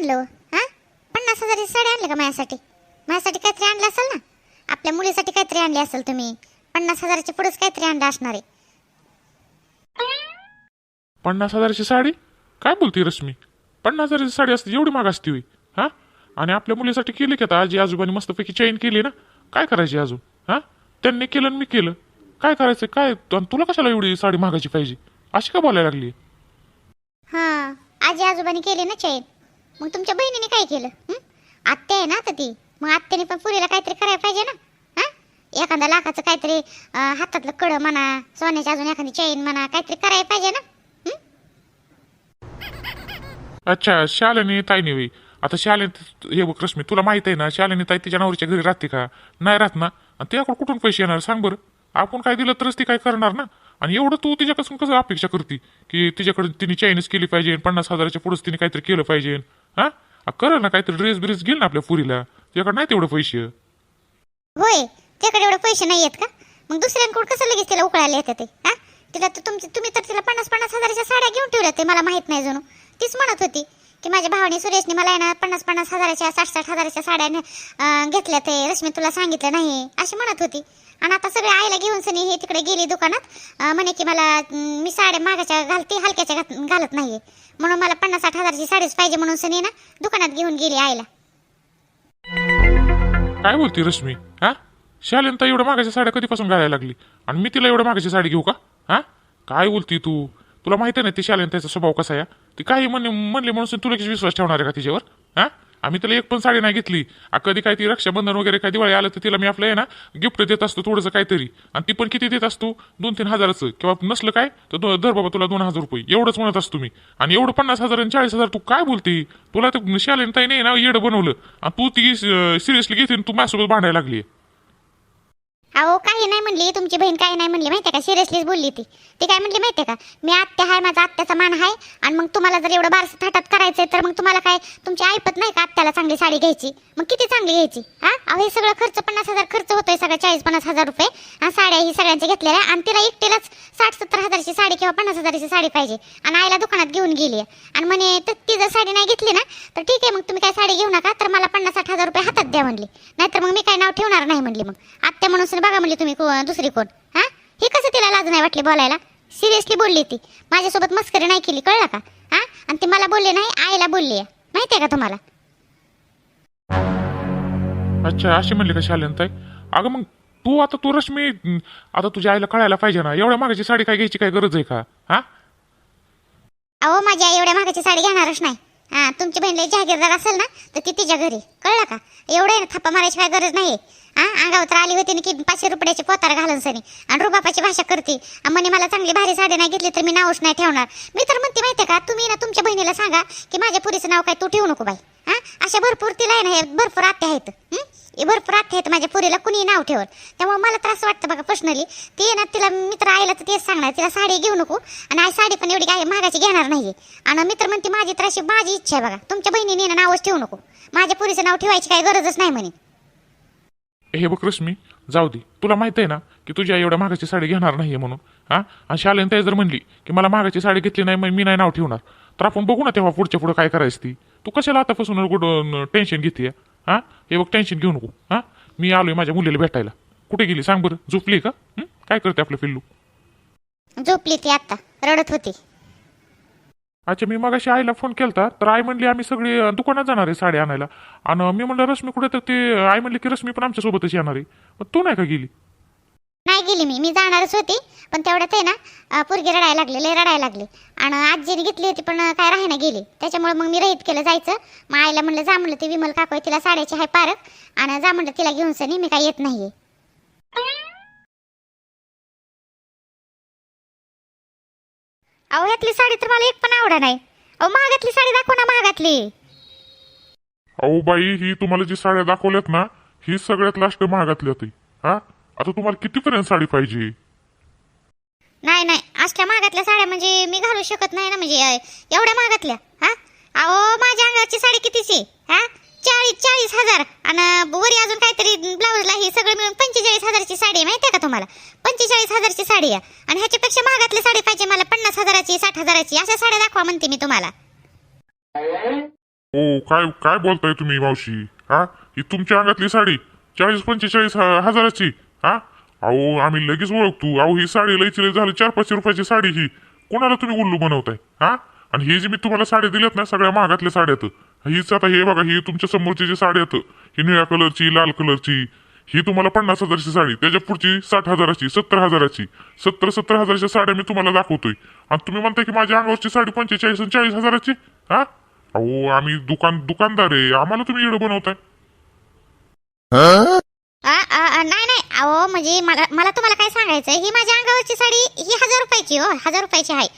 आणलं हा? पन्नास हजाराची साडी आणली का माझ्यासाठी? माझ्यासाठी काहीतरी आणलं असेल ना? आपल्या मुलीसाठी काहीतरी आणली असेल तुम्ही. पन्नास हजाराच्या पुढेच काहीतरी आणलं असणार आहे. पन्नास हजाराची साडी? काय बोलती रश्मी? पन्नास हजाराची साडी असते एवढी महाग असते होई हा? आणि आपल्या मुलीसाठी केली की आता? आजी आजोबांनी मस्तपैकी चैन केली ना? काय करायची अजून? हा? त्यांनी केलं आणि मी केलं. काय करायचं? काय? आणि तुला कशाला एवढी साडी मागायची पाहिजे? अशी का बोलायला लागली हां. आजी आजोबांनी केली ना चैन मग तुमच्या बहिणीने काय केलं? आत्या आहे ना आता ती. मग आत्याने पण पुरीला काहीतरी करायला पाहिजे ना? हां? एखादा लाखाचं काहीतरी हातातलं कड म्हणा सोन्याची अजून एखादी चैन म्हणा काहीतरी करायला पाहिजे ना? अच्छा शालिनी ताईने होई आता शालिनी हे बघ रश्मी तुला माहीत आहे ना शालिनी ताई तिच्या नवरीच्या घरी राहते का? नाही राहत ना. आणि त्याकडे कुठून पैसे येणार सांग बरं. आपण काय दिलं तरच ती काय करणार ना? आणि एवढं तू तिच्यापासून कसं अपेक्षा करते? की तिच्याकडे तिने चायनीज केली पाहिजे पन्नास हजाराच्या पुढेच तिने काहीतरी केलं पाहिजे? हा? कर ना काहीतरी ड्रेस ब्रेस घेईल ना आपल्या पुरीला. तुझ्याकडे नाही तेवढे पैसे. होय त्याकडे एवढे पैसे नाही आहेत का? मग दुसऱ्यांकडून कसं लगेच तिला उकळायला येते ते हा? तिला तर तुमची तुम्ही तर तिला पन्नास पन्नास हजाराच्या साड्या घेऊन ठेवल्या ते मला माहीत नाही जणू तीच म्हणत होती की माझ्या भावाने सुरेशने मला आहे ना पन्नास पन्नास हजाराच्या साठ साठ हजाराच्या साड्या अं, घेतल्या ते रश्मी तुला सांगितलं नाही अशी म्हणत होती. आणि आता सगळे आईला घेऊन सनी हे तिकडे गेली दुकानात. म्हणे की मला मी साड्या मागाच्या घालते हलक्याच्या घात- घालत नाहीये. म्हणून मला पन्नास साठ हजाराची साडीच पाहिजे म्हणून सनी ना दुकानात घेऊन गेली आईला. काय बोलती रश्मी? हा? शालिनी ताई एवढ्या मागाच्या साड्या कधीपासून घालायला लागली? आणि मी तिला एवढ्या मागाची साडी घेऊ का? हा? काय बोलती तू? तुला माहिती आहे ना ती शालिनी त्याचा स्वभाव कसा आहे? ती काही म्हणले म्हणले म्हणून तुला किती विश्वास ठेवणार आहे का तिच्यावर? हा? आम्ही तिला एक पण साडी नाही घेतली. आ, कधी काय ती रक्षाबंधन वगैरे काय दिवाळी आलं तर तिला मी आपलं आहे ना गिफ्ट देत असतो थोडंसं काहीतरी. आणि ती पण किती देत असतो? दोन तीन हजाराचं. किंवा नसलं काय तर दो- धर बाबा तुला दोन हजार रुपये. एवढंच म्हणत असतो मी. आणि एवढं पन्नास हजार आणि चाळीस हजार तू काय बोलते? तुला तर शालेन ताई नाही ना येडं बनवलं. आणि तू ती सिरियसली घेते आणि तू माझ्यासोबत भांडायला लागली अहो काही नाही म्हणली. तुमची बहीण काही नाही म्हणली. माहितीये का? सिरियसलीच बोलली ती. ती काय म्हणली माहितीये का? मी आत्या आहे माझा आत्याचा मान आहे आणि मग तुम्हाला जर एवढं बारसं थाटात करायचंय तर मग तुम्हाला काय? तुमची ऐपत नाही का आत्याला चांगली साडी घ्यायची? मग किती चांगली घ्यायची? हा? अहो हे सगळं खर्च पन्नास हजार खर्च होतोय सगळं चाळीस पन्नास हजार रुपये. आणि साड्या ही सगळ्यांच्या घेतलेल्या आणि तिला एकटीलाच साठ सत्तर हजारची साडी किंवा पन्नास हजाराची साडी पाहिजे. आणि आईला दुकानात घेऊन गेली आणि म्हणे तर ती जर साडी नाही घेतली ना तर ठीक आहे मग तुम्ही काय साडी घेऊ नका. तर मला पन्नास साठ हजार रुपये हातात द्या म्हणली. नाहीतर मग मी काय नाव ठेवणार नाही म्हणली मग. आत्या म्हणून बघा म्हणली तुम्ही को- दुसरी कोण? हा? हे कसं तिला लाज नाही वाटली बोलायला? सिरियसली बोलली ती. माझ्यासोबत मस्करी नाही केली कळलं का? हा? आणि ती मला बोलली नाही आईला बोलली आहे. माहिती आहे का तुम्हाला? अच्छा अशी म्हणली का शालेन ताई? अगं मग तू आता तू रश्मी आता तुझ्या आईला कळायला पाहिजे ना? एवढ्या मागाची साडी काय घ्यायची काय गरज आहे का? हा? अहो माझी आई एवढ्या महागाची साडी घेणारच नाही. हा तुमची बहीण लई जहागीरदार असेल ना तर ती तिच्या घरी. कळलं का? एवढं थप्पा मारायची काय गरज नाही हा अंगावर तर आली होती ना की पाचशे रुपयाची पोतार घालून सनी. आणि रुबापाची भाषा करते. आणि म्हणे मला चांगली भारी साडी नाही घेतली तर मी नावच नाही ठेवणार. मी तर म्हणते माहिती का तुम्ही ना तुमच्या बहिणीला सांगा की माझ्या पुरीचं नाव काय तू ठेवू नको बाई. हा अशा भरपूर तिला आहे ना हे भरपूर आत्या आहेत. हे? भरपूर आत्या आहेत माझ्या पुरीला कुणी नाव ठेवत. त्यामुळे मला त्रास वाटतं बघा पर्सनली ती ना तिला मित्र आईला तर तेच सांगणार तिला साडी घेऊ नको. आणि आई साडी पण एवढी काय मागाची घेणार नाही आणि मित्र म्हणते माझी तर अशी माझी इच्छा आहे बघा तुमच्या बहिणीने ना नावच ठेवू नको. माझ्या पुरीचं नाव ठेवायची काही गरजच नाही म्हणे. हे बघ रश्मी जाऊ दे. तुला माहीत आहे ना की तुझ्या एवढ्या मागाची साडी घेणार नाहीये म्हणून. हा? आणि शालेन ताई जर म्हणली की मला मागाची साडी घेतली नाही मग मी नाही नाव ठेवणार. तर आपण बघू ना तेव्हा पुढच्या पुढे काय करायचं ती. तू कशाला आतापासून टेन्शन घेते हा? हे बघ टेन्शन घेऊ नको. हा? मी आलोय माझ्या मुलीला भेटायला. कुठे गेली? सांग बरं. झोपली का? काय करते आपलं पिल्लू? झोपली ती आता. रडत होती. अच्छा मी मगाशी आईला फोन केलता तर आई म्हणली आम्ही सगळी अं, दुकानात जाणार आहे साडी आणायला. आणि मी म्हणलं रश्मी कुठे तर ते आई म्हणली की रश्मी पण आमच्या सोबतच येणार आहे. मग तू नाही का गेली? नाही गेली मी. मी जाणारच होती पण तेवढ्यात आहे ना अं, पोरगी रडायला लागले लय रडायला लागले. आणि आजीने घेतली होती पण अं, काय राहायला गेली. त्याच्यामुळे मग मी रहित केलं जायचं. मग आईला म्हणलं जा म्हणलं ते विमल काकू आहे, तिला साड्याची आहे पारक आणि जा म्हणलं तिला घेऊन सनी मी काय येत नाहीये. अहो ह्यातली साडी तर मला एक पण आवडा नाही. अहो महागातली साडी दाखव ना महागातली. अहो बाई ही तुम्हाला जी साड्या दाखवल्यात ना ही सगळ्यात लास्ट महागातल्या ती हा? आता तुम्हाला कितीपर्यंत साडी पाहिजे? नाही नाही. असल्या महागातल्या साड्या म्हणजे मी घालू शकत नाही ना म्हणजे अं, एवढ्या महागातल्या. हा? अहो माझ्या अंगाची साडी कितीची? हा? चाळीस चाळीस हजार. आणि वरी अजून काहीतरी ब्लाऊजला ही सगळं मिळून पंचेचाळीस हजाराची साडी आहे माहिती आहे का तुम्हाला? पंचेचाळीस हजारची साडी आहे. आणि ह्याच्यापेक्षा महागातली साडी पाहिजे मला पन्नास हजाराची साठ हजाराची अशा साड्या दाखवा म्हणते मी तुम्हाला. ओ काय काय बोलताय तुम्ही मावशी? हा? ही तुमच्या अंगातली साडी चाळीस पंचेचाळीस ह- हजाराची हा? अहो आम्ही लगेच ओळखतो. अहो ही साडी लयची लय झाली चार पाचशे रुपयाची साडी ही. कोणाला तुम्ही उल्लू बनवताय हा? आणि ही जी मी तुम्हाला साडी दिल्यात ना सगळ्या महागातल्या साड्यात हीच आता हे बघा ही तुमच्या समोरची जी साडी आहेत ही निळ्या कलरची लाल कलरची ही तुम्हाला पन्नास हजारची साडी त्याच्या पुढची साठ हजाराची सत्तर हजाराची. सत्तर सत्तर हजाराच्या साड्या मी तुम्हाला दाखवतोय. आणि तुम्ही म्हणताय की माझ्या अंगावरची साडी पंचेचाळीस आणि चाळीस हजाराची? हा? अहो आम्ही दुकान दुकानदार आहे. आम्हाला तुम्ही एवढं बनवताय. आ, आ, आ, नाही नाही. अहो म्हणजे मला मला तुम्हाला काय सांगायचं ही माझ्या अंगावरची साडी ही हजार रुपयाची हो हजार रुपयाची आहे.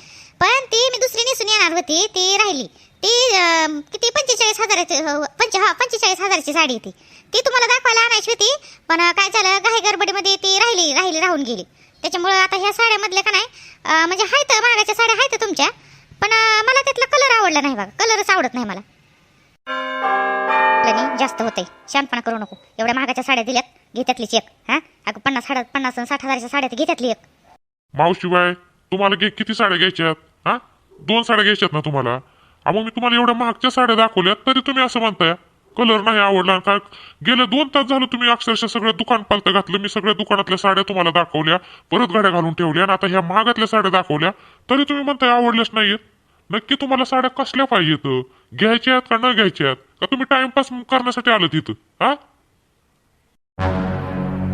पण ती मी दुसरी नेसून येणार होती ती राहिली. ती अं, किती? पंचेचाळीस हजाराची हो, पंच हा पंचेचाळीस हजाराची साडी ती. ती तुम्हाला दाखवायला आणायची होती पण काय झालं घाई गडबडीमध्ये ती राहिली राहिली राहून गेली. त्याच्यामुळं आता ह्या साड्यामधल्या का नाही म्हणजे आहेत मागाच्या साड्या आहेत तुमच्या पण मला त्यातला कलर आवडला नाही बघा कलरच आवडत नाही मला. जास्त होते शांतपणा करू नको. एवढ्या महागाच्या साड्या दिल्यात घेतातलीच एक हा? अगं पन्नास साड्या पन्नास साठ हजाराच्या साड्या घे एक. मावशीबाई तुम्हाला घे किती साड्या घ्यायच्यात हा? दोन साड्या घ्यायच्यात ना तुम्हाला? अहो मी तुम्हाला एवढ्या महागच्या साड्या दाखवल्यात तरी तुम्ही असं म्हणताय. कलर नाही आवडला. काय गेले दोन तास झालं तुम्ही अक्षरशः सगळं दुकान पालत घातलं. मी सगळ्या दुकानातल्या साड्या तुम्हाला दाखवल्या. परत गाड्या घालून ठेवल्या. आणि आता ह्या महागातल्या साड्या दाखवल्या. तरी तुम्ही म्हणताय आवडल्याच नाहीयेत. नक्की तुम्हाला साड्या कसल्या पाहिजेत? घ्यायच्या आहेत का न घ्यायच्या आहेत? का तुम्ही टाइमपास करण्यासाठी आलं तिथं हा?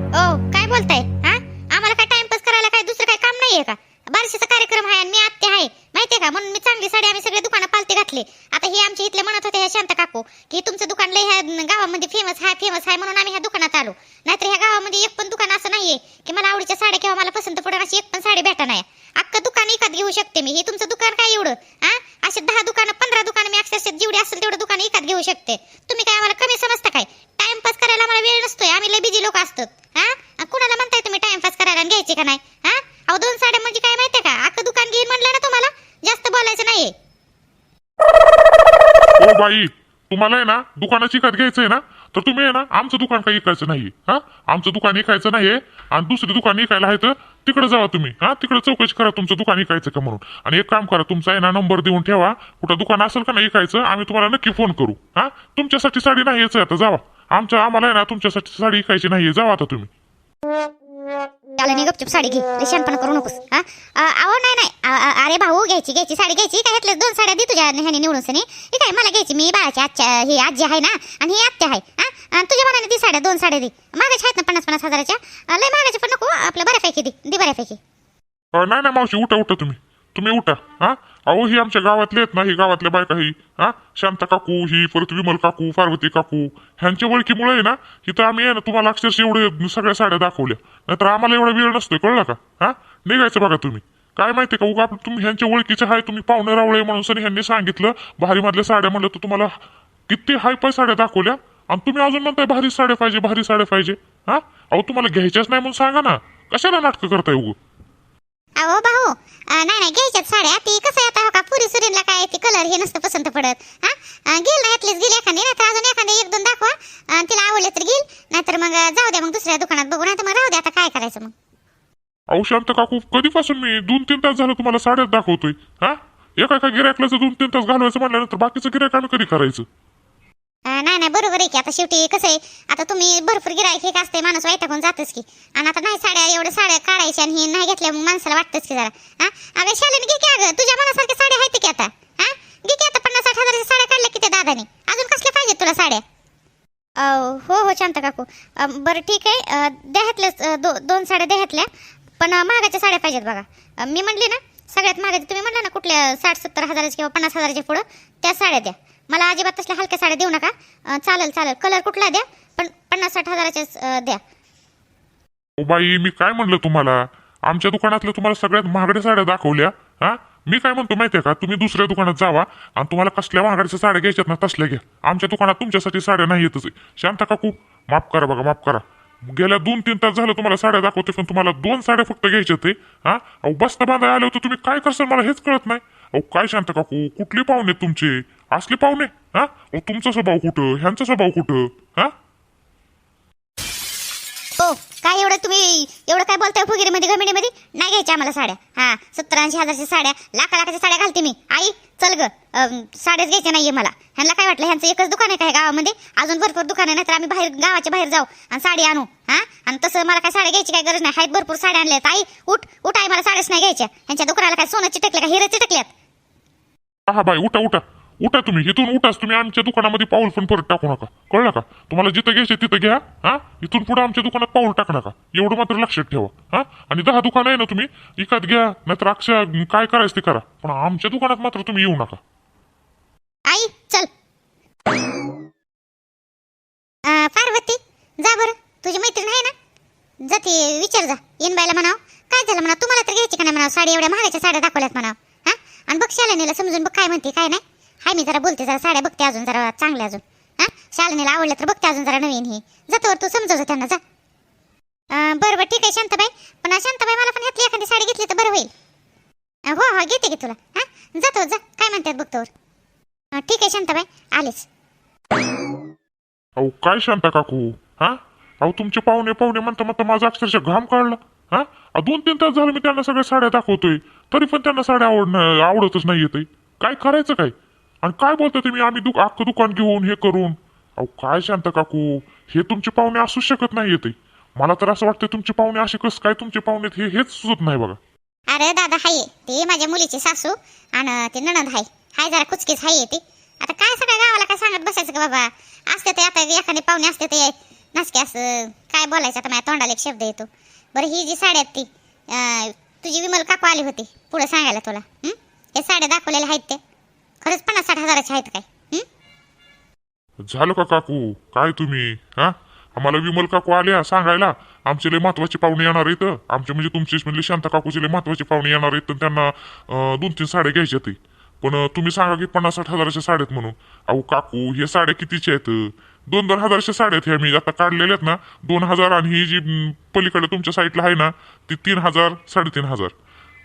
ओ काय बोलताय? हा? आम्हाला काय टाइमपास करायला काय दुसरं काय काम नाहीये का? बारशीचा कार्यक्रम आहे आणि मी आत्या आहे. माहितीये का? म्हणून मी चांगली साडी आम्ही सगळे दुकानं पालते घातले. आता हे आमच्या इथले म्हणत होते ह्या शांत काकू की तुमचं दुकान लय ह्या गावामध्ये फेमस हाय फेमस आहे म्हणून आम्ही ह्या दुकानात आलो. नाहीतर ह्या गावामध्ये एक पण दुकान असं नाहीये की मला आवडीच्या साड्या किंवा मला पसंत पडेल अशी एक पण साडी भेटा नाही. अख्खं दुकान विकत घेऊ शकते मी. हे तुमचं दुकान काय एवढं? हा असे दहा दुकानं पंधरा दुकानं मी अक्षरशः जेवढी असेल तेवढं दुकान विकत घेऊ शकते. तुम्ही काय आम्हाला कमी समजता काय? टाइमपास करायला आम्हाला वेळ नसतोय. आम्ही लय बिझी लोक असतात. हा कुणाला म्हणताय तुम्ही टाइमपास करायला घ्यायचे का नाही? हा अहो दोन साड्या म्हणजे काय माहितीये का? अख्खं दुकान घेईन म्हणलं ना तुम्हाला जास्त बोलायचं नाही ओ बाई तुम्हाला आहे ना दुकानाची खत घ्यायचंय ना तर तुम्ही आहे ना आमचं दुकान काही विकायचं नाहीये हा? आमचं दुकान विकायचं नाहीये आणि दुसरं दुकान विकायला आहे तर तिकडे जावा तुम्ही हा? तिकडे चौकशी करा तुमचं दुकान विकायचं का म्हणून. आणि एक काम करा तुमचा आहे ना नंबर देऊन ठेवा कुठं दुकान असेल का नाही विकायचं आम्ही तुम्हाला नक्की फोन करू हा? तुमच्यासाठी साडी नाही यायचं आता जावा. आमच्या आम्हाला आहे ना तुमच्यासाठी साडी विकायची नाहीये जावा आता तुम्ही. त्याला नाही गपचूप साडी घे. लय शहाणपणा करू नकोस हा? अहो नाही नाही. अरे भाऊ घ्यायची घ्यायची साडी घ्यायची. काय ह्यातल्या दोन साड्या दे तुझ्या ह्याने निवडून सनी. हे काय मला घ्यायची? मी बाळाची आजच्या हे आजी आहे ना? आणि ही आत्या आहे हा? तुझ्या मनाने ती साड्या दोन साड्या दे. मागायच्या आहेत ना पन्नास पन्नास हजाराच्या लय मागायच्या पण नको आपलं बऱ्यापैकी दे दे बऱ्यापैकी. नाही ना मावशी उठा उठा तुम्ही. तुम्ही उठा हा? अहो ही आमच्या गावातले आहेत ना ही गावातल्या बायका ही हा? शांता काकू ही परत विमल काकू पार्वती काकू ह्यांच्या ओळखीमुळे आहे ना इथं आम्ही आहे ना तुम्हाला अक्षरशः एवढे सगळ्या साड्या दाखवल्या. नाहीतर आम्हाला एवढा वेळ नसतोय कळलं का? हा? निघायचं बघा तुम्ही. काय माहिती का उगा तुम्ही ह्यांच्या ओळखीचे आहे तुम्ही पाहुणे रावळे म्हणून सर ह्यांनी सांगितलं भारी मधल्या साड्या म्हणलं तर तुम्हाला किती हाय पाय साड्या दाखवल्या आणि तुम्ही अजून म्हणताय भारी साड्या पाहिजे भारी साड्या पाहिजे हा? अहो तुम्हाला घ्यायच्याच नाही म्हणून सांगा ना. कशाला नाटकं करताय उगं? अहो भाऊ नाही नाही घ्यायच्यात साड्या. ती कसं आहे आता हो का पुरी सुरीला काय ती कलर हे नसतं पसंत पडत हा? गेल ना यातलीच गेली एखादी नाही तर अजून एखादी एक दोन दाखवा. तिला आवडले तर घेईल नाहीतर मग जाऊ द्या मग दुसऱ्या दुकानात बघू नाही तर मग राहू द्या आता काय करायचं मग. अहो शांत काकू कधीपासून मी दोन तीन तास झालं तुम्हाला साड्यात दाखवतोय हा? एका एका गिरायकला दोन तीन तास घालवायचं म्हटल्यानंतर बाकीचं गिरायक आम्ही कधी करायचं? नाही नाही बरोबर आहे की. आता शेवटी कसं आहे आता तुम्ही भरपूर गिरायक हे असते माणूस वैतागून जातच की. आणि आता नाही साड्या एवढ्या साड्या काढायच्या आणि हे नाही घेतल्या मग माणसाला वाटतच की जरा. हा? अगं शालीन घे की अगं. तुझ्या मनासारख्या साड्या आहेत की आता? हा? घे की आता पन्नास साठ हजाराच्या साड्या काढल्या की त्या दादाने. अजून कसल्या पाहिजेत तुला साड्या? अहो हो हो शांत काकू. अ, बरं ठीक आहे. अ, द्यातल्याच अ, दो दोन साड्या देहातल्या पण अ, महागाच्या साड्या पाहिजेत बघा. अ, मी म्हणली ना सगळ्यात महागाच्या तुम्ही म्हणला ना कुठल्या साठ सत्तर हजाराच्या किंवा पन्नास हजाराच्या पुढं त्या साड्या द्या. मला अजिबात तसल्या हलक्या साड्या देऊ नका. अ, चालेल चालेल. कलर कुठला द्या पण पन्नास साठ हजाराच्याच द्या. ओ बाई मी काय म्हणलं तुम्हाला? आमच्या दुकानातल्या तुम्हाला सगळ्यात महागड्या साड्या दाखवल्या हा? मी काय म्हणतो माहितीये का? तुम्ही दुसऱ्या दुकानात जावा आणि तुम्हाला कसल्या महागड्याच्या साड्या घ्यायच्यात ना तसल्या घ्या. आमच्या दुकानात तुमच्यासाठी साड्या नाही येतच आहे. शांत काकू माफ करा बघा माफ करा. गेल्या दोन तीन तास झालं तुम्हाला साड्या दाखवते पण तुम्हाला दोन साड्या फक्त घ्यायच्या ते हा? अहो बस्ता बांधाय आले होते तुम्ही काय करसाल मला हेच कळत नाही. अहो काय शांत काकू कुठले पाहुणे तुमचे? असले पाहुणे हा? अहो तुमचा स्वभाव कुठं? ह्यांचा स्वभाव कुठं? हा? काय एवढं तुम्ही एवढं काय बोलताय फुगिरीमध्ये घमिडीमध्ये नाही घ्यायच्या आम्हाला साड्या. हा सत्तर ऐंशी हजारच्या साड्या लाखा लाखाच्या साड्या घालते मी. आई चल ग. साड्याच घ्यायच्या नाहीये मला. ह्यांना काय वाटलं? ह्यांचं एकच दुकान आहे काय गावामध्ये? अजून भरपूर दुकान आहे नाहीतर आम्ही बाहेर गावाच्या बाहेर जाऊ आणि साडी आणू. हा? आणि तसं मला काय साड्या घ्यायची काय गरज नाही. आहेत भरपूर साड्या आणल्यात. आई उठ उठ. आई मला साड्याच नाही घ्यायच्या. ह्यांच्या दुकानाला काय सोनं चिटकले का? हिरं चिटकल्यात? हा बाई उठा उठा. उठा तुम्ही इथून उठाच तुम्ही आमच्या दुकानामध्ये पाऊल पण परत टाकू नका. कळलं का? तुम्हाला जिथं घ्यायचे तिथं घ्या हा? इथून पुढे आमच्या दुकानात पाऊल टाकू नका. एवढं मात्र लक्षात ठेवा हा? आणि दहा दुकान आहे ना तुम्ही इकत घ्या नाहीतर अक्षय काय करायचं ते करा. पण आमच्या दुकानात मात्र तुम्ही येऊ नका. आई चल. पार्वती जा बरं. तुझी मैत्रीण आहे ना? जा विचार जा. येन बायला म्हणाव. काय झालं म्हणा तुम्हाला तर घ्यायची का नाही म्हणाव? साडी एवढ्या महागाच्या साड्या दाखवल्यात म्हणाव. हा? आणि बघ शालिनीला समजून बघ काय म्हणते काय नाही. हाय मी जरा बोलते जरा साड्या बघते अजून जरा चांगल्या अजून. हां? शालनीला आवडल्या तर बघते अजून जरा नवीन ही. जातो तू समजवतो त्यांना जा. बरं बरं ठीक आहे शांताबाई. पण शांताबाई मला पण ह्यातली एखादी साडी घेतली तर बरं होईल. हो हो घेते की तुला. हां? जातो जा. काय म्हणतात बघतो ठीक आहे शांताबाई. आलेच. अहो काय शांता काकू? हा? अहो तुमचे पाहुणे पाहुणे म्हणता म्हणता माझा अक्षरशः घाम काढला. हा? दोन तीन तास झाले मी त्यांना सगळ्या साड्या दाखवतोय. तरी पण त्यांना साड्या आवडणं आवडतच नाही येते काय करायचं काय? आणि काय बोलता तुम्ही? आम्ही दु अख्खं दुकान घेऊन हे करून. अहो काय शांत काकू? हे तुमचे पाहुणे असूच शकत नाही येते. मला तर असं वाटतं तुमचे पाहुणे असे कसं काय तुमचे पाहुणे हे हेच सुचत नाही बघा. अरे दादा हाय. ते माझ्या मुलीची सासू आणि ते नणंद हाय. हाय जरा कुचकीच हाय ते. आता काय सगळ्या गावाला काय सांगत बसायचं का बाबा? असते ते आता एखादे पाहुणे असते ते. नसके असं काय बोलायचं आता माझ्या तोंडाला एक शब्द येतो. बरं ही जी साड्या आहेत ती तुझी विमल काकू आली होती पुढे सांगायला तुला. हे? साड्या दाखवलेल्या आहेत ते खरंच पन्नास साठ हजाराचे आहेत काय? झालं का काकू? काय तुम्ही? हा? आम्हाला विमल काकू आल्या सांगायला. आमचे लय महत्त्वाचे पाहुणे येणार आहेत. आमचे म्हणजे तुमचेच म्हणजे शांता काकूचे लय महत्त्वाचे पाहुणे येणार आहेत. तर त्यांना दोन तीन साड्या घ्यायच्या ते पण तुम्ही सांगा की पन्नास साठ हजाराच्या साड्या आहेत म्हणून. अहो काकू हे साड्या कितीच्या आहेत? दोन दोन हजारच्या साड्या आहेत ह्या मी आता काढलेल्या आहेत ना. दोन हजार आणि ही जी पलीकडे तुमच्या साईडला आहे ना ती तीन हजार साडेतीन हजार.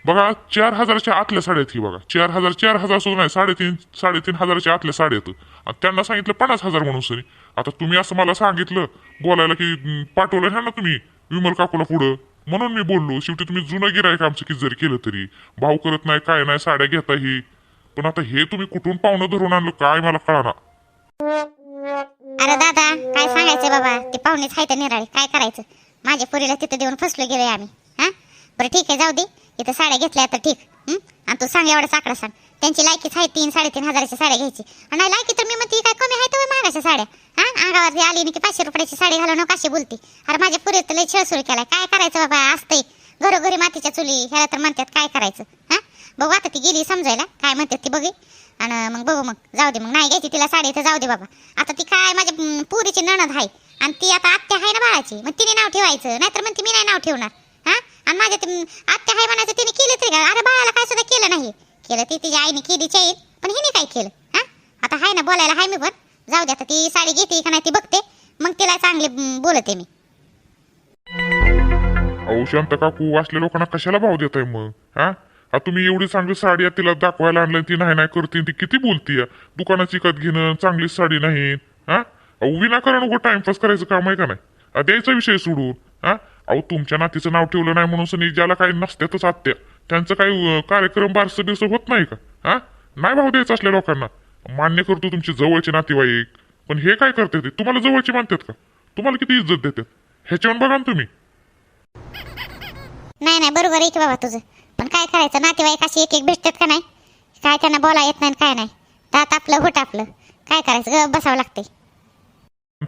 बघा चार हजारच्या आतल्या साड्या आहेत बघा. चार हजार चार हजार सुद्धा नाही साडेतीन साडेतीन हजाराच्या आतल्या साड्या आहेत. आणि त्यांना सांगितलं पन्नास हजार म्हणून सरी. आता तुम्ही असं मला सांगितलं बोलायला की पाठवलं ह्या ना तुम्ही विमल काकूला पुढं. म्हणून मी बोललो शेवटी तुम्ही जुनं गिरायक आमचं की जरी केलं तरी. भाव करत नाही काय नाही साड्या घेता ही. पण आता हे तुम्ही कुठून पाहुणं धरून आणलं काय मला कळाना. अरे दादा काय सांगायचं बाबा? ते पाहुणेच हाय निराळे काय करायचं? माझ्या पुरीला तिथं देऊन फसलो गेलोय आम्ही. बरं ठीक आहे जाऊ दे. इथं साड्या घेतल्या तर ठीक. आणि तू सांग एवढा साकडा सांग त्यांची लायकीच आहे तीन साडेतीन हजाराच्या साड्या घ्यायची. आणि नाही लायकी तर मी म्हणते काय कमी आहे तर महागाच्या साड्या? हा? अंगावरती आली नाही की पाचशे रुपयाची साडी घालून कशी बोलती. अरे माझ्या पुरीत लय छळ सुरू केलाय. काय करायचं बाबा? असतंय. घरोघरी मातीच्या चुली ह्याला तर म्हणतात काय करायचं? हा? बघू आता ती गेली समजायला. काय म्हणतात ती बघे. आणि मग बघू मग. जाऊ दे मग. नाही घ्यायची तिला साडी तर जाऊ दे बाबा. आता ती काय माझ्या पुरीची नणद आहे. आणि ती आता आत्या आहे ना बाळाची. मग तिने नाव ठेवायचं. नाहीतर म्हणते मी नाही नाव ठेवणार. आणि माझ्या ते, आत्या हाय म्हणायचं तिने केलं तरी का? अरे बाळाला काय सुद्धा केलं नाही. केलं ती तिच्या आईने केली चाईल पण हिने काय केलं? हा? आता हाय ना बोलायला हाय मी पण. जाऊ दे आता ती साडी घेते का नाही ती बघते. मग तिला चांगले बोलते मी. अहो शांत काकू असल्या लोकांना कशाला भाव देताय मग? हा? आ तुम्ही एवढी चांगली साडी आहे, तिला दाखवायला आणलं ती नाही नाही करते ती किती बोलतीय दुकानाची कत घेणं चांगली साडी नाही. हा? अहो विनाकारण उगं टाइमपास करायचं काम आहे का नाही? द्यायचा विषय सोडून. हा? अहो तुमच्या नातीचं नाव ठेवलं नाही म्हणून सनी ज्याला काही नसत्यातच आत्या. त्यांचं काही कार्यक्रम बारसं बिरसं होत नाही का? हा? नाही भाव द्यायचा असल्या लोकांना. मान्य करतो तुमचे जवळचे नातेवाईक. पण हे काय करते ते? तुम्हाला जवळचे मानतात का? तुम्हाला किती इज्जत देतात? ह्याच्यावर बघा ना तुम्ही. नाही नाही बरोबर आहे की बाबा तुझं. पण काय करायचं? नातेवाईक अशी एक एक भेटतात का नाही? काय त्यांना बोला येत नाही काय नाही. दात आपलं होट आपलं. काय करायचं? बसावं लागते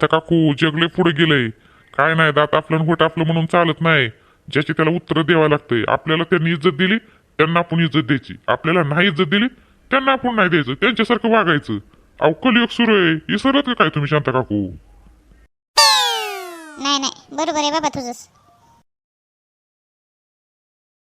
काकू जगले पुढे गेलंय. काय नाही दात आपलं घोट आपलं म्हणून चालत नाही. ज्याची त्याला उत्तर द्यावं लागतंय. आपल्याला त्यांनी इज्जत दिली त्यांना आपण इज्जत द्यायची. आपल्याला नाही इज्जत दिली त्यांना आपण नाही द्यायचं. त्यांच्यासारखं वागायचं. अहो कलियुग सुरू आहे. इसरत का काय तुम्ही शांता काकू? नाही नाही. बरोबर आहे बाबा तुझंच.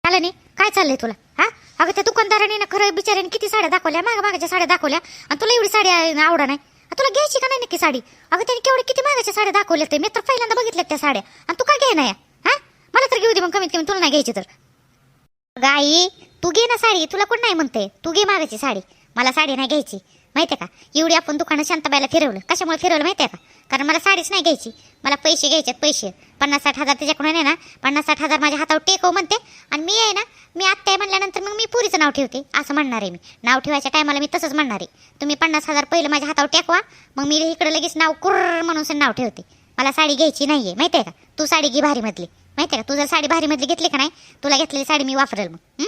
आलं नाही? काय चाललंय तुला? हा? अगं त्या दुकानदाराने ना खरं बिचाऱ्याने किती साड्या दाखवल्या? माग मागाच्या साड्या दाखवल्या. आणि तुला एवढी साडी आवडा नाही? तुला घ्यायची का नाही नक्की साडी? अगं त्यांनी केवढे किती मागाच्या साड्या दाखवल्या ते. मी तर पहिल्यांदा बघितल्या त्या साड्या. आणि तू का घे ना हा? मला तर घेऊ दे मग कमीत कमी. तुला नाही घ्यायची तर. गाई तू घे ना साडी. तुला कोण नाही म्हणते तू घे मागाची साडी. मला साडी नाही घ्यायची. माहिती आहे का? एवढी आपण दुकानं शांताबाईला फिरवलं. कशामुळे फिरवलं माहिती आहे का? कारण मला साडीच नाही घ्यायची. मला पैसे घ्यायचे पैसे. पन्नास साठ हजार त्याच्याकडून आहे ना पन्नास साठ हजार माझ्या हातावर टेकव म्हणते. आणि मी आहे ना मी आत्ता म्हणल्यानंतर मग मी पुरीचं नाव ठेवते. असं म्हणणार आहे मी. नाव ठेवायच्या टायमाला मी तसंच म्हणणार आहे. तुम्ही पन्नास हजार पहिलं माझ्या हातावर टेकवा. मग मी इकडे लगेच नाव कुर्र म्हणून असं नाव ठेवते. मला साडी घ्यायची नाही आहे माहिती आहे का? तू साडी घे भारीमधली माहिती आहे का? तू जर साडी भारीमधली घेतली का नाही? तुला घेतलेली साडी मी वापरेल मग.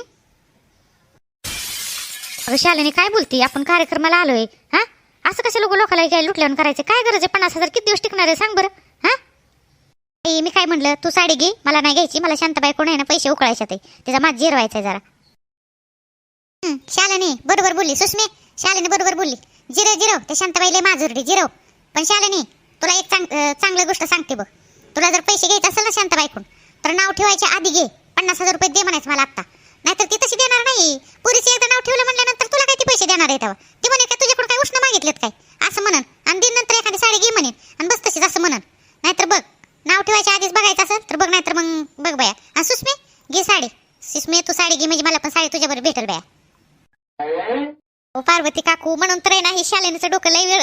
अगं शालिनी काय बोलते? आपण कार्यक्रमाला आलोय हा? असं कसे लोक लोकांना काय लुटल्यावर करायचं? काय गरज आहे? पन्नास हजार किती दिवस टिकणार आहे? सांग बरं हा? ए, मी काय म्हणलं? तू साडी घे मला नाही घ्यायची मला शांताबाई कोण आहे ना पैसे उकळायचे ते त्याचा माझ जिरवायचा आहे जरा. हं, शालिनी बरोबर बोलली. सुष्मे शालिनी बरोबर बोलली. जिरव जिरव ते शांताबाईला माजुरडी जिरव. पण शालिनी तुला एक चांग चांगलं गोष्ट सांगते बघ. तुला जर पैसे घ्यायचे असेल ना शांताबाईकडून तर नाव ठेवायच्या आधी घे. पन्नास हजार रुपये दे म्हणायचं मला आत्ता. नाहीतर ती तशी देणार नाही. पुरीचे एकदा नाव ठेवलं म्हणल्यानंतर तुला काय ती पैसे देणार आहे तेव्हा? ती म्हणे काय तुझ्याकडून काय उष्ण मागितलेत काय? असं म्हणन. आणि दिन नंतर एखादी साडी घे म्हणेन आणि बस तशीच असं म्हणन. नाहीतर बघ नाव ठेवायच्या आधीच बघायचं असेल तर बघ नाहीतर मग बघ बाया. आणि सुस्मे घे साडी. सुस्मे तू साडी घे म्हणजे मला पण साडी तुझ्यावर भेटेल बाया. ओ पार्वती काकू म्हणून तर आहे ना ही शालिनीचं डोकं लई वेळ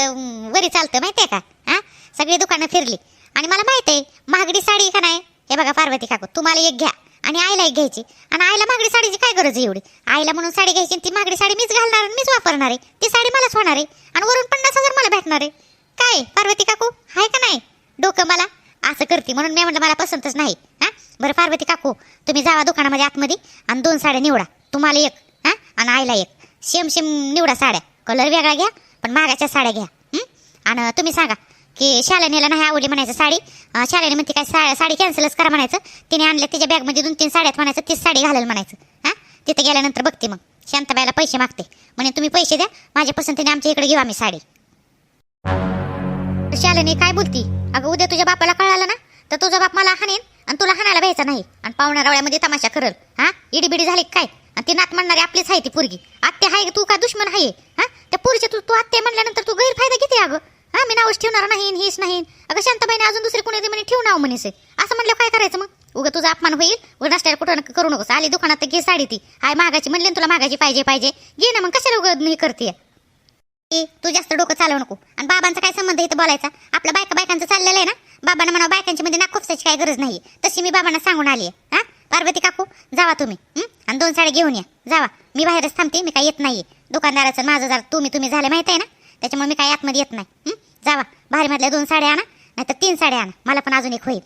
वरी चालतं माहितीये का? हा? सगळी दुकानं फिरली. आणि मला माहीत आहे महागडी साडी का नाही? हे बघा पार्वती काकू तुम्हाला एक घ्या. आणि आईला एक घ्यायची. आणि आईला महागडी साडीची काय गरज आहे एवढी? आईला म्हणून साडी घ्यायची ती महागडी साडी मीच घालणार मीच वापरणार आहे. ती साडी मलाच होणार आहे. आणि वरून पन्नास हजार मला भेटणार आहे. काय? पार्वती काकू? आहे का नाही? डोकं मला? असं करते म्हणून मी म्हटलं मला पसंतच नाही. हा? बरं पार्वती काकू तुम्ही जावा दुकानामध्ये आतमध्ये आणि दोन साड्या निवडा. तुम्हाला एक. हा? आणि आईला एक. सेम सेम निवडा साड्या. कलर वेगळा घ्या पण मागाच्या साड्या घ्या. आणि तुम्ही सांगा की शालिनीला नाही आवडली म्हणायचं साडी शाळेने म्हणते काय सा साडी कॅन्सलच करा म्हणायचं. तिने आणल्या तिच्या बॅगमध्ये दोन तीन साड्यात म्हणायचं. तीच साडी घालेल म्हणायचं. हां? तिथे गेल्यानंतर बघते मग. शांताबाईला पैसे मागते. म्हणे तुम्ही पैसे द्या. माझ्या पसंतीने आमच्या इकडे घेऊ आम्ही साडी. शालेने काय बोलती? अगं उद्या तुझ्या बापाला कळालं ना? तर तुझा बाप मला हाणेन आणि तुला हाणायला भ्यायचा नाही. आणि पाहुण्या रवळ्यामध्ये तमाशा करल. हां? इडीबिडी झाली काय? आणि ती नात म्हणणारी आपलीच आहे ती पोरगी. आत्या आहे तू का दुश्मन आहे हा? त्या पोरीच्या तू तू आत्या म्हणल्यानंतर तू गैरफायदा किती अगं. हा मी नावच ठेवणार नाही हीच नाही. अगं शांताबाईने अजून दुसरी कोणी म्हणे ठेव नाव म्हणेस असं म्हणलं काय करायचं मग? उगा तुझा अपमान होईल? उगा नाश्त्याला कुठं करू नकोस. आली दुकानात तर घे साडी ती. हाय मागाची म्हणले ना तुला मागाची पाहिजे पाहिजे. घे ना मग कशाला उगं हे करते? ए तू जास्त डोकं चालवू नको. आणि बाबांचा काय संबंध इथं बोलायचा? आपला बायका बायकांचं चाललेलं आहे ना? बाबांना म्हणा बायकांची मध्ये नाक काय गरज नाही तशी मी बाबांना सांगून आली आहे. हा? पार्वती काकू जावा तुम्ही. आणि दोन साड्या घेऊन या. जावा. मी बाहेरच थांबते मी काय येत नाहीये. दुकानदाराचं माझं जर तुम्ही तुम्ही झालं माहिती आहे ना? त्याच्यामुळे मी काय आतमध्ये येत नाही. जावा भारीमधल्या दोन साड्या आणा नाहीतर तीन साड्या आणा. मला पण अजून एक होईल.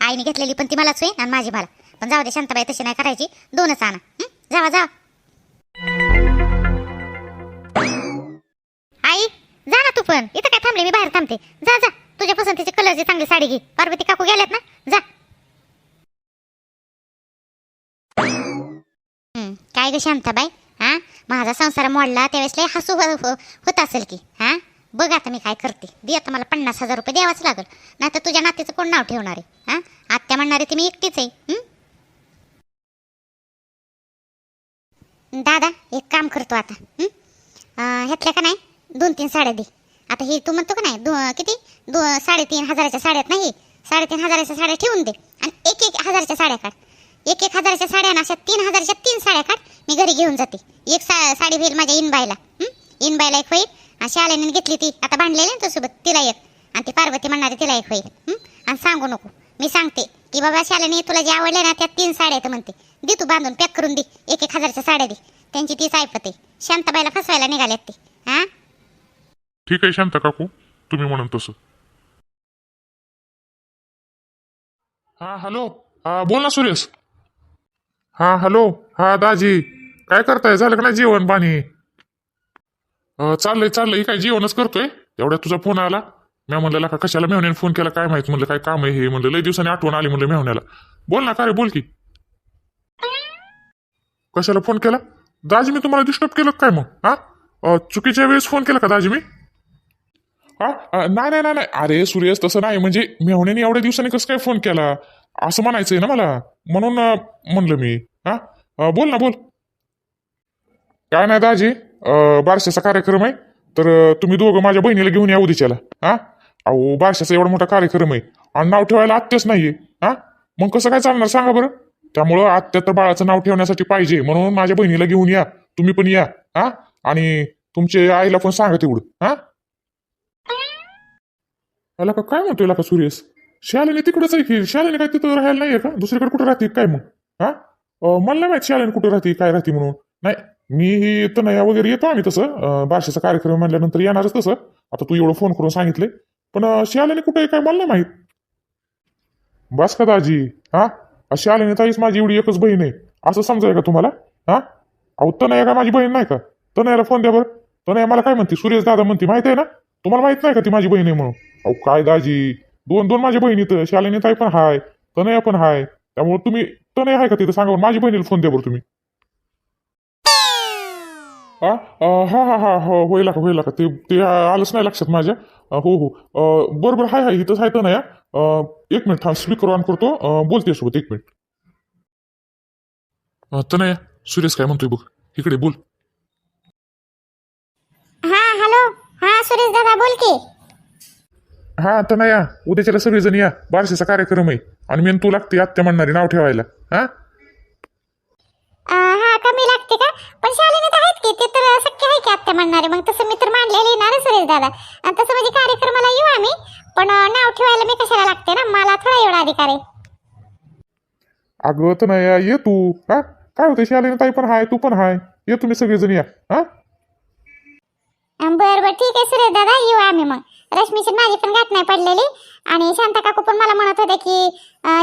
आईने घेतलेली पण ती मलाच होईल आणि माझी मला. पण जाऊ दे शांताबाई तशी नाही करायची. दोनच आणा. जावा जावा. आई जा ना तू पण. इथं काय थांबले? मी बाहेर थांबते. जा जा. तुझ्या पसंतीचे कलरची चांगली साडी घे. पार्वती काकू गेल्यात ना? जा. काय ग शांताबाई? हा? माझा संसार मोडला त्यावेळेस लय हसू होत असेल की. हा? बघ आता मी काय करते. दे आता मला पन्नास हजार रुपये द्यावाच लागल. नाही तर तुझ्या नातीचं कोण नाव ठेवणार आहे? हां? आत्या म्हणणार आहे ती मी एकटीच आहे. दादा एक काम करतो आता. ह्यातल्या का नाही? दोन तीन साड्या दे. आता हे तू म्हणतो का नाही? दो किती? दो साडेतीन हजाराच्या साड्यात नाही साडेतीन हजाराच्या साड्या ठेवून दे. आणि एक एक हजाराच्या साड्या काढ. एक एक हजाराच्या साड्या ना अशा तीन हजारच्या तीन साड्या काढ. मी घरी घेऊन जाते. एक सा साडी होईल माझ्या इनबायला इनबायला एक होईल. आणि शाळेने घेतली ती. आता बांधलेली ना सोबत तिला एक. आणि ती पार्वती म्हणणारी तिला एक होईल. हं? आणि सांगू नको. मी सांगते की बाबा शालेने तुला जे आवडले ना त्या तीन साड्या आहेत म्हणते. दे तू बांधून पॅक करून दे. एक एक हजारच्या साड्या दे. त्यांची तीच ऐपत आहे. शांताबाईला फसवायला निघाल्यात ते. हा? ठीक आहे शांत काकू. तुम्ही म्हणून तसं. हा हॅलो. हा बोल ना सुरेश. हा हॅलो. हा दाजी. काय करताय? झालं का नाही जेवण पाणी? चाललंय चाललंय. काय जेवणच करतोय? एवढ्या तुझा फोन आला? मी म्हणलं का कशाला मेहण्याने फोन केला? काय माहीत? म्हणलं काय काम आहे हे? म्हणलं लय दिवसांनी आठवण आली म्हणलं मेहण्याला. बोल ना काय बोल की. कशाला फोन केला? दाजी मी तुम्हाला डिस्टर्ब केलं काय मग? हा? चुकीच्या वेळेस फोन केला का दाजी मी हा नाही नाही नाही नाही. अरे सुरेश तसं नाही. म्हणजे मेहण्याने एवढ्या दिवसांनी कसं काय फोन केला? असं म्हणायचंय ना मला. म्हणून म्हणलं मी. हा? बोल ना बोल. काय नाही दाजी. बारशाचा कार्यक्रम आहे. तर तुम्ही दोघं माझ्या बहिणीला घेऊन या उद्याच्याला हा? अहो बारशाचा एवढा मोठा कार्यक्रम आहे. आणि नाव ठेवायला आत्याच नाहीये. हा? मग कसं काय चालणार सांगा बरं. त्यामुळं आत्या तर बाळाचं नाव ठेवण्यासाठी पाहिजे. म्हणून माझ्या बहिणीला घेऊन या. तुम्ही पण या. हा? आणि तुमच्या आईला पण सांगा तेवढं. हा? याला का काय म्हणतोय का सुरेश? शालेने तिकडंच आहे की? शालेने काय तिथं राहायला नाहीये का? दुसरीकडे कुठं राहते? काय मग? हा? मला नाही माहीत शालेने कुठं राहते काय राहते म्हणून. नाही मी ही तनया वगैरे येतो आम्ही तसं. बारशाचा कार्यक्रम म्हणल्यानंतर येणारच तसं. आता तू एवढं फोन करून सांगितले पण अं, शालेने कुठे आहे काय मला नाही माहीत. बस का दाजी? हा? अशी आले ताईच माझी एवढी एकच बहीण आहे. असं समजाय का तुम्हाला? हा? अहो तनया का माझी बहीण नाही का? तनयाला फोन द्या बरं. तनया मला काय म्हणते? सुरेश दादा म्हणते माहीत आहे ना? तुम्हाला माहीत नाही का ती माझी बहीण आहे म्हणून? अहो काय दाजी? दोन दोन माझ्या बहिणी तर शालिनी ताई पण हाय तनया पण हाय. त्यामुळे तुम्ही तनया आहे का तिथं? सांगा माझी बहिणीला फोन द्या बरं तुम्ही. हा हा हा हा हो होईल का होईल का ते ते आलंच नाही लक्षात माझ्या. हो हो. अं, बरं बरं हाय हाय इथंच आहे तनया अं, एक मिनिट थांब स्पीकर ऑन करतो. बोलते सोबत एक मिनिट. अं, तनया सुरेश काय म्हणतोय बघ? इकडे बोल. हा हॅलो. हा सुरेश दादा बोल की. हा तनया उद्याच्याला सगळेजण या. बारशीचा कार्यक्रम आहे. आणि मी तू लागते आत्या म्हणणारी नाव ठेवायला. हा? हा कमी लागते का? पण शालिनी तर आहेत की ते तर शक्य आहे की आत्या म्हणणारे. मग तसं मी तर मांडलेलं येणार सुरेश दादा. आणि तसं म्हणजे कार्यक्रमाला येऊ आम्ही पण नाव ठेवायला मी कशाला लागते ना? मला थोडा एवढा अधिकार आहे. अगं तनया ये तू. हा? काय होतं शालिनी ताई पण हाय तू पण हाय. ये तुम्ही सगळेजण या. हा? बरं बरं. ठीक आहे सुरेश दादा येऊ आम्ही मग. रश्मीची माझी पण गाठ नाही पडलेली. आणि शांता काकू पण मला म्हणत होत्या की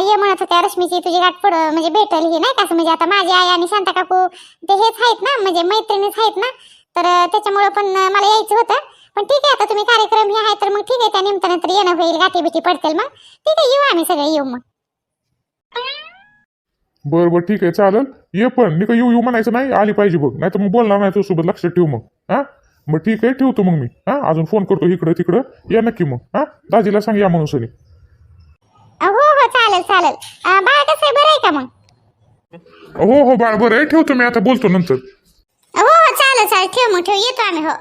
ये म्हणत होत्या रश्मीची तुझी गाठ पड म्हणजे भेटल ही नाही का? असं म्हणजे आता माझी आई आणि शांता काकू ते हेच आहेत ना म्हणजे मैत्रिणीच आहेत ना. तर त्याच्यामुळं पण मला यायचं होतं. पण ठीक आहे आता तुम्ही कार्यक्रम हे आहे तर मग ठीक आहे त्या निमित्तानं तर येणं होईल गाठी बिठी पडतील मग. ठीक आहे येऊ आम्ही सगळे येऊ मग. बरं बरं ठीक आहे चालेल. ये पण मी का येऊ येऊ म्हणायचं नाही आली पाहिजे बघ. नाही तर मग बोलणार नाही तुझ्यासोबत लक्षात ठेव मग. हा? मग ठीक आहे ठेवतो मग मी. हा अजून फोन करतो इकडं तिकडं. या नक्की मग. हा दाजीला सांग या म्हणून सनी हो हो चालेल चालेल. अं, बाळा कसं आहे बरं आहे का मग? हो हो बाळ बरं आहे. ठेवतो मी आता बोलतो नंतर. हो हो चालेल चालेल. ठेव मग ठेव. येतो आम्ही हो.